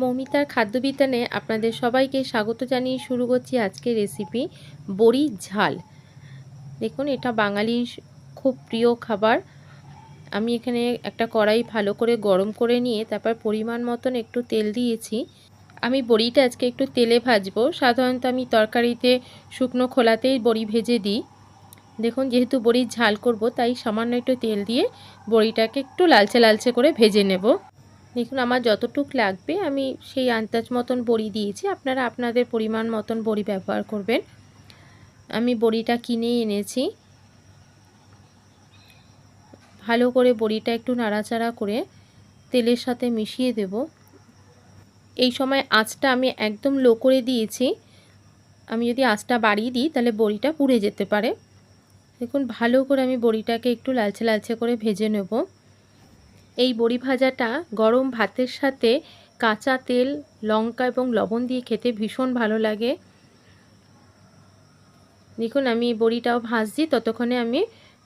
মৌমিতার খাদ্যবিতানে আপনাদের সবাইকে স্বাগত জানিয়ে শুরু করছি আজকের রেসিপি বড়ি ঝাল। দেখুন, এটা বাঙালির খুব প্রিয় খাবার। আমি এখানে একটা কড়াই ভালো করে গরম করে নিয়ে তারপর পরিমাণ মতন একটু তেল দিয়েছি। আমি বড়িটা আজকে একটু তেলে ভাজবো। সাধারণত আমি তরকারিতে শুকনো খোলাতেই বড়ি ভেজে দিই। দেখুন, যেহেতু বড়ির ঝাল করব, তাই সামান্য একটু তেল দিয়ে বড়িটাকে একটু লালচে লালচে করে ভেজে নেব। দেখুন, আমার যতটুক লাগবে, আমি সেই আন্দাজ মতন বড়ি দিয়েছি। আপনারা আপনাদের পরিমাণ মতন বড়ি ব্যবহার করবেন। আমি বড়িটা কিনে এনেছি। ভালো করে বড়িটা একটু নাড়াচাড়া করে তেলের সাথে মিশিয়ে দেব। এই সময় আঁচটা আমি একদম লো করে দিয়েছি। আমি যদি আঁচটা বাড়িয়ে দিই, তাহলে বড়িটা পুড়ে যেতে পারে। দেখুন, ভালো করে আমি বড়িটাকে একটু লালচে লালচে করে ভেজে নেব। এই বড়ি ভাজাটা গরম ভাতের সাথে কাঁচা তেল, লঙ্কা এবং লবণ দিয়ে খেতে ভীষণ ভালো লাগে। দেখুন, আমি বড়িটাও ভাজছি, ততক্ষণে আমি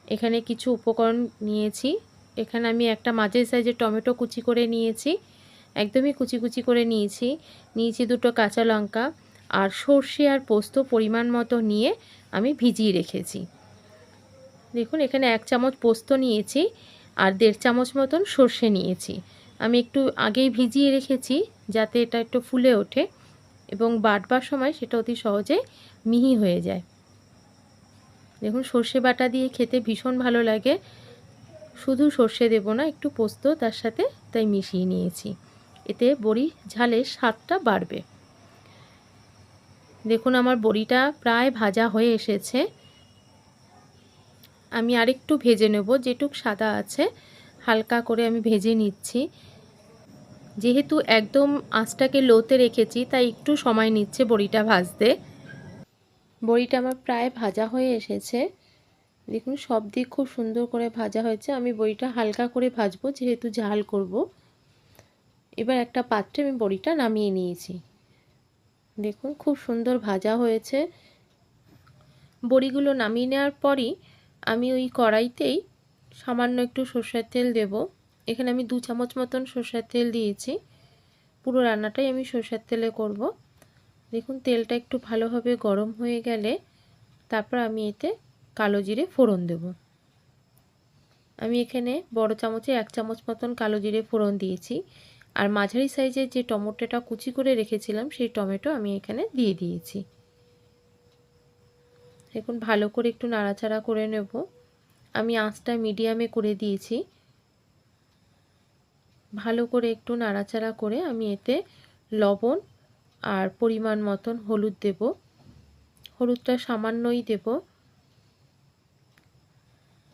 এখানে কিছু উপকরণ নিয়েছি। এখানে আমি একটা মাঝের সাইজের টমেটো কুচি করে নিয়েছি, একদমই কুচি কুচি করে নিয়েছি। নিয়েছি দুটো কাঁচা লঙ্কা আর সর্ষে আর পোস্ত পরিমাণ মতো নিয়ে আমি ভিজিয়ে রেখেছি। দেখুন, এখানে এক চামচ পোস্ত নিয়েছি। আর দেড় চামচ মতন সর্ষে নিয়েছি। আমি একটু আগেই ভিজিয়ে রেখেছি যাতে এটা একটু ফুলে ওঠে এবং বাটবার সময় সেটা অতি সহজে মিহি হয়ে যায়। দেখুন, সর্ষে বাটা দিয়ে খেতে ভীষণ ভালো লাগে। শুধু সর্ষে দেব না, একটু পোস্ত তার সাথে তাই মিশিয়ে নিয়েছি। এতে বড়ি ঝালের স্বাদটা বাড়বে। দেখুন, আমার বড়িটা প্রায় ভাজা হয়ে এসেছে। আমি আরেকটু ভেজে নেব, যেটুক সাদা আছে। হালকা করে আমি ভেজে নিচ্ছি। যেহেতু একদম আঁচটাকে লোতে রেখেছি, তাই একটু সময় নিচ্ছে বড়িটা ভাজতে। বড়িটা আমার প্রায় ভাজা হয়ে এসেছে। দেখুন, সব দিক খুব সুন্দর করে ভাজা হয়েছে। আমি বড়িটা হালকা করে ভাজবো, যেহেতু ঝাল করব। এবার একটা পাত্রে আমি বড়িটা নামিয়ে নিয়েছি। দেখুন, খুব সুন্দর ভাজা হয়েছে। বড়িগুলো নামিয়ে নেওয়ার পরই আমি ওই কড়াইতেই সামান্য একটু সর্ষের তেল দেব। এখানে আমি দু চামচ মতন সর্ষের তেল দিয়েছি। পুরো রান্নাটাই আমি সর্ষের তেলে করব। দেখুন, তেলটা একটু ভালোভাবে গরম হয়ে গেলে তারপর আমি এতে কালো জিরে ফোড়ন দেব। আমি এখানে বড় চামচে এক চামচ মতন কালো জিরে ফোড়ন দিয়েছি। আর মাঝারি সাইজের যে টমেটোটা কুচি করে রেখেছিলাম, সেই টমেটো আমি এখানে দিয়ে দিয়েছি। দেখুন, ভালো করে একটু নাড়াচাড়া করে নেব। আমি আঁচটা মিডিয়ামে করে দিয়েছি। ভালো করে একটু নাড়াচাড়া করে আমি এতে লবণ আর পরিমাণ মতন হলুদ দেব। হলুদটা সামান্যই দেব।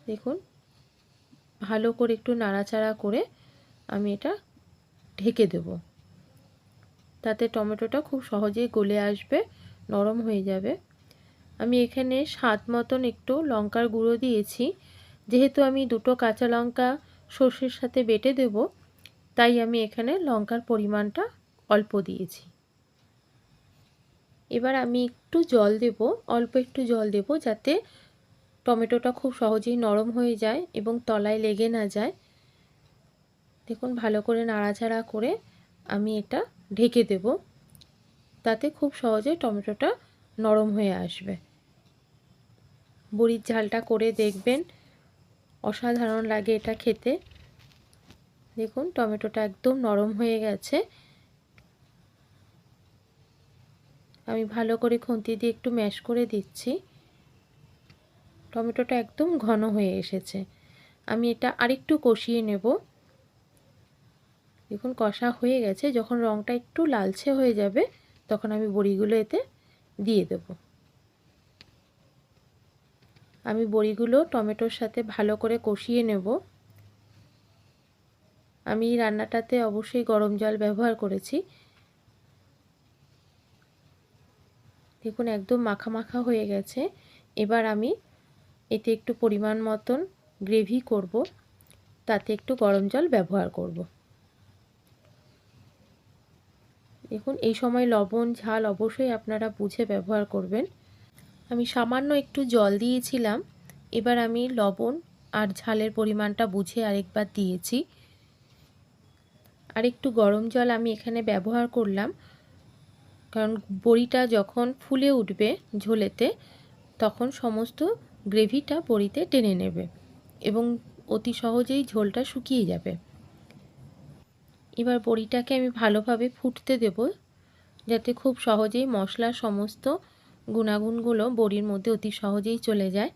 দেখুন, ভালো করে একটু নাড়াচাড়া করে আমি এটা ঢেকে দেব। তাতে টমেটোটা খুব সহজেই গলে আসবে, নরম হয়ে যাবে। আমি এখানে স্বাদ মতন একটু লঙ্কার গুঁড়ো দিয়েছি। যেহেতু আমি দুটো কাঁচা লঙ্কা সর্ষের সাথে বেটে দেব, তাই আমি এখানে লঙ্কার পরিমাণটা অল্প দিয়েছি। এবার আমি একটু জল দেব, অল্প একটু জল দেব যাতে টমেটোটা খুব সহজেই নরম হয়ে যায় এবং তলায় লেগে না যায়। দেখুন, ভালো করে নাড়াচাড়া করে আমি এটা ঢেকে দেব। তাতে খুব সহজে টমেটোটা নরম হয়ে আসবে। বড়ির ঝালটা করে দেখবেন। অসাধারণ লাগে এটা খেতে। দেখুন, টমেটোটা একদম নরম হয়ে গেছে। আমি ভালো করে খুন্তি দিয়ে একটু ম্যাশ করে দিচ্ছি। টমেটোটা একদম ঘন হয়ে এসেছে। আমি এটা আরেকটু কষিয়ে নেব। দেখুন, কষা হয়ে গেছে। যখন রঙটা একটু লালচে হয়ে যাবে, তখন আমি বড়িগুলো এতে দিয়ে দেব। আমি বড়িগুলো টমেটোর সাথে ভালো করে কষিয়ে নেব। আমি রান্নাটাতে অবশ্যই গরম জল ব্যবহার করেছি। দেখুন, একদম মাখা মাখা হয়ে গেছে। এবার আমি এতে একটু পরিমাণ মতন গ্রেভি করব। তাতে একটু গরম জল ব্যবহার করব। দেখুন, এই সময় লবণ, ঝাল অবশ্যই আপনারা বুঝে ব্যবহার করবেন। আমি সামান্য একটু জল দিয়েছিলাম। এবার আমি লবণ আর ঝালের পরিমাণটা বুঝে আরেকবার দিয়েছি। আর একটু গরম জল আমি এখানে ব্যবহার করলাম। কারণ বড়িটা যখন ফুলে উঠবে ঝোলেতে, তখন সমস্ত গ্রেভিটা বড়িতে টেনে নেবে এবং অতি সহজেই ঝোলটা শুকিয়ে যাবে। এবার বড়িটাকে আমি ভালোভাবে ফুটতে দেব, যাতে খুব সহজেই মশলার সমস্ত গুণাগুণগুলো বড়ির মধ্যে অতি সহজেই চলে যায়।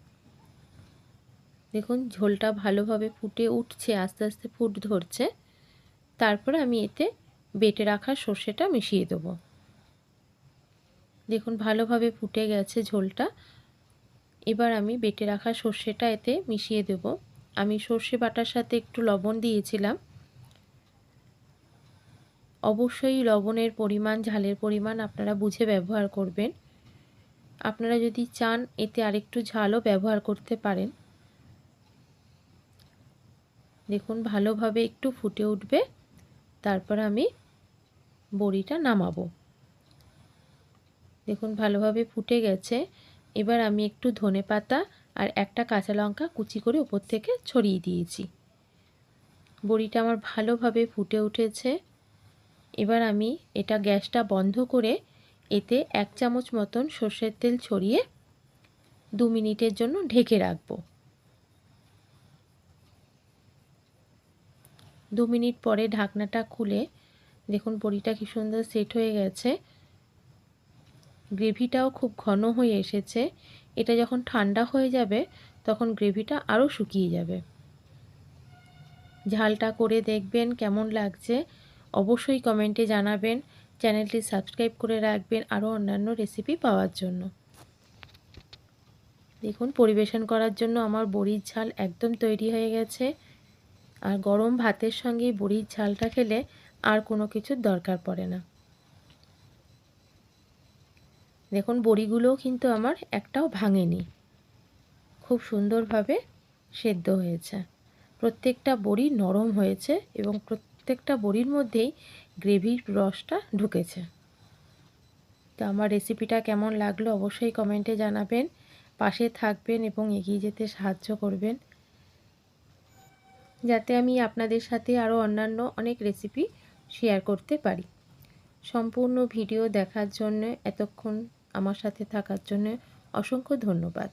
দেখুন, ঝোলটা ভালোভাবে ফুটে উঠছে, আস্তে আস্তে ফুট ধরছে। তারপর আমি এতে বেটে রাখা সর্ষেটা মিশিয়ে দেবো। দেখুন, ভালোভাবে ফুটে গেছে ঝোলটা। এবার আমি বেটে রাখা সর্ষেটা এতে মিশিয়ে দেব। আমি সর্ষে বাটার সাথে একটু লবণ দিয়েছিলাম। অবশ্যই লবণের পরিমাণ, ঝালের পরিমাণ আপনারা বুঝে ব্যবহার করবেন। আপনারা যদি চান, এতে আরেকটু ঝালও ব্যবহার করতে পারেন। দেখুন, ভালোভাবে একটু ফুটে উঠবে। তারপর আমি বড়িটা নামাবো। দেখুন, ভালোভাবে ফুটে গেছে। এবার আমি একটু ধনে পাতা আর একটা কাঁচা লঙ্কা কুচি করে উপর থেকে ছড়িয়ে দিয়েছি। বড়িটা আমার ভালোভাবে ফুটে উঠেছে। এবার আমি এটা গ্যাসটা বন্ধ করে এতে এক চামচ মতন সর্ষের তেল ছড়িয়ে দু মিনিটের জন্য ঢেকে রাখব। দু মিনিট পরে ঢাকনাটা খুলে দেখুন বড়িটা কি সুন্দর সেট হয়ে গেছে। গ্রেভিটাও খুব ঘন হয়ে এসেছে। এটা যখন ঠান্ডা হয়ে যাবে তখন গ্রেভিটা আরও শুকিয়ে যাবে। ঝালটা করে দেখবেন কেমন লাগছে। অবশ্যই কমেন্টে জানাবেন। চ্যানেলটি সাবস্ক্রাইব করে রাখবেন আরও অন্যান্য রেসিপি পাওয়ার জন্য। দেখুন, পরিবেশন করার জন্য আমার বড়ির ঝাল একদম তৈরি হয়ে গেছে। আর গরম ভাতের সঙ্গে বড়ির ঝালটা খেলে আর কোনো কিছুর দরকার পড়ে না। দেখুন, বড়িগুলোও কিন্তু আমার একটাও ভাঙেনি। খুব সুন্দরভাবে সেদ্ধ হয়েছে। প্রত্যেকটা বড়ি নরম হয়েছে এবং প্রত্যেকটা বড়ির মধ্যেই গ্রেভির রসটা ঢুকেছে। তো আমার রেসিপিটা কেমন লাগল অবশ্যই কমেন্টে জানাবেন। পাশে থাকবেন এবং এগিয়ে যেতে সাহায্য করবেন। যাতে আমি আপনাদের সাথে আরও অন্যান্য অনেক রেসিপি শেয়ার করতে পারি। সম্পূর্ণ ভিডিও দেখার জন্য, এতক্ষণ আমার সাথে থাকার জন্য অসংখ্য ধন্যবাদ।